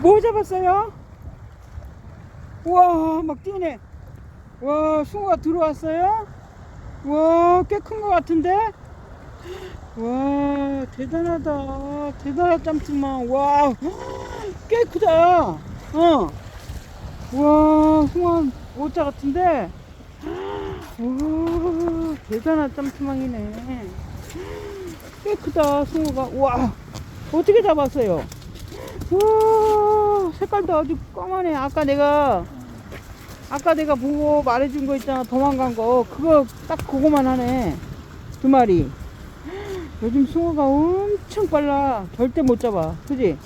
뭐 잡았어요? 우와 막 뛰네 와 숭어가 들어왔어요? 와꽤 큰 것 같은데? 와 대단하다 대단한 짬뽕만 와꽤 크다 어. 와 숭어 오자 같은데 와 대단한 짬뽕이네 꽤 크다 숭어가 와 어떻게 잡았어요? 와 색깔도 아주 까만해 아까 내가 아까 내가 보고 말해준 거 있잖아. 도망간 거. 그거 딱 그거만 하네. 두 마리. 요즘 숭어가 엄청 빨라. 절대 못 잡아. 그지?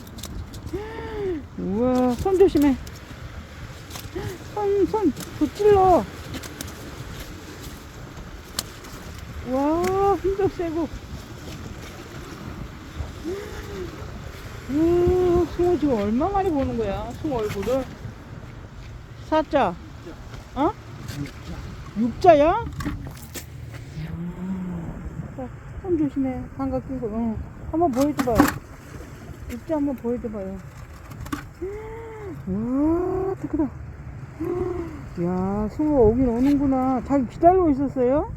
우와 손 조심해. 손 손 더 찔러. 와 힘도 세고. 우 숭어 지금 얼마 만에 보는 거야 숭어 얼굴을 사자 어? 육자야? 자, 손 조심해 장갑 끼고 어. 한번 보여줘봐요 육자 한번 보여줘봐요 와 크다 야 숭어 오긴 오는구나 자기 기다리고 있었어요?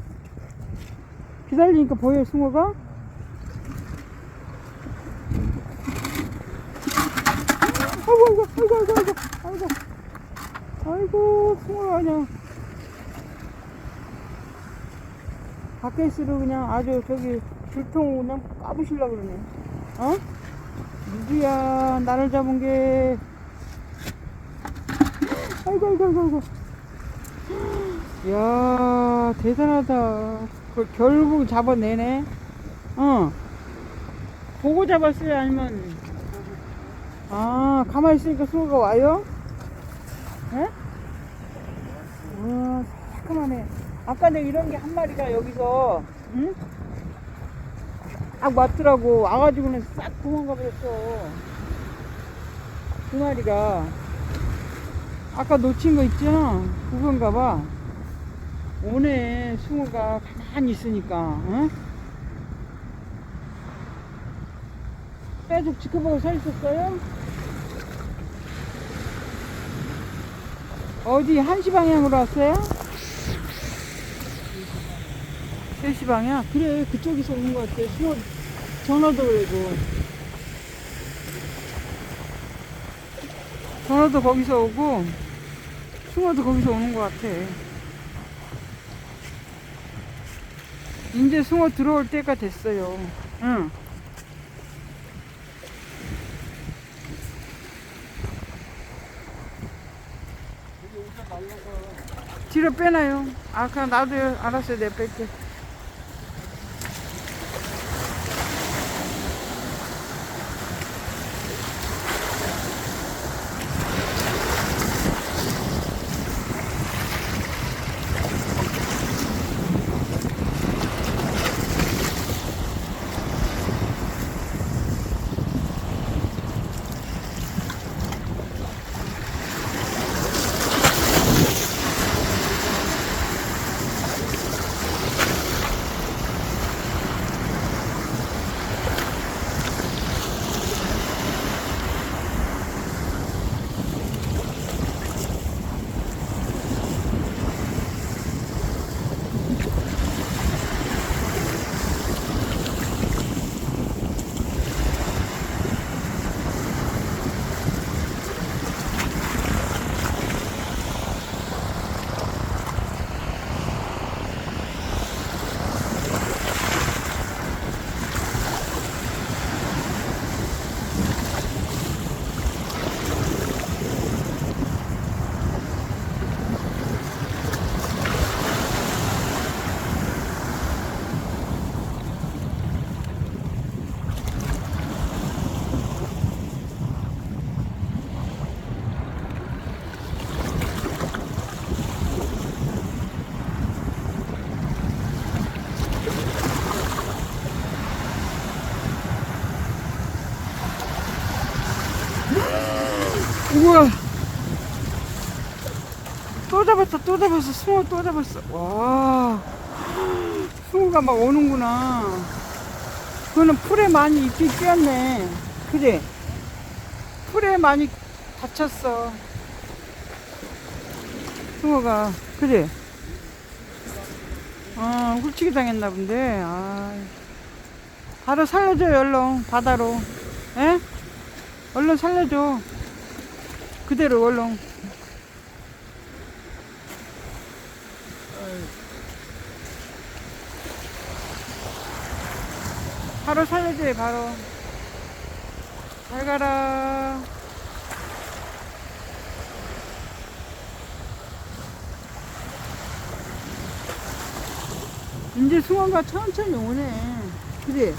기다리니까 보여요 숭어가? 아이고 아이고 아이고 아이고 아이고. 아이고 숭어가 그냥 있으러 그냥 아주 저기 줄통 그냥 까부실라 그러네. 어? 누구야 나를 잡은 게. 아이고 아이고 아이고 아이고. 야 대단하다. 그 결국 잡아내네. 어. 보고 잡았어요 아니면 아 가만히 있으니까 숭어가 와요? 예? 와 새까만해 아까 내가 이런 게 한 마리가 여기서 응? 딱 왔더라고 와가지고는 싹 도망가 버렸어 두 마리가 아까 놓친 거 있잖아 그건가 봐 오네 숭어가 가만히 있으니까 응? 빼죽 지켜보고 서 있었어요? 어디 한시 방향으로 왔어요? 3시 방향? 그래 그쪽에서 오는 것 같아 수어 전화도 그래고 전화도 거기서 오고 숭어도 거기서 오는 것 같아 이제 숭어 들어올 때가 됐어요 응 뒤로 빼놔요. 아 그냥 나도 알았어요 내가 뺄게 우와 또 잡았다 또 잡았어. 숭어 또 잡았어. 와. 숭어가 막 오는구나. 그거는 풀에 많이 잎이 끼었네. 그지? 뿔에 많이 다쳤어. 숭어가, 그지? 어, 훌치기 당했나 본데, 아. 바로 살려줘요, 얼른, 바다로. 에? 얼른 살려줘. 그대로, 얼른. 바로 살려줘요, 바로. 잘 가라. 이제 숭어가 천천히 오네. 그지?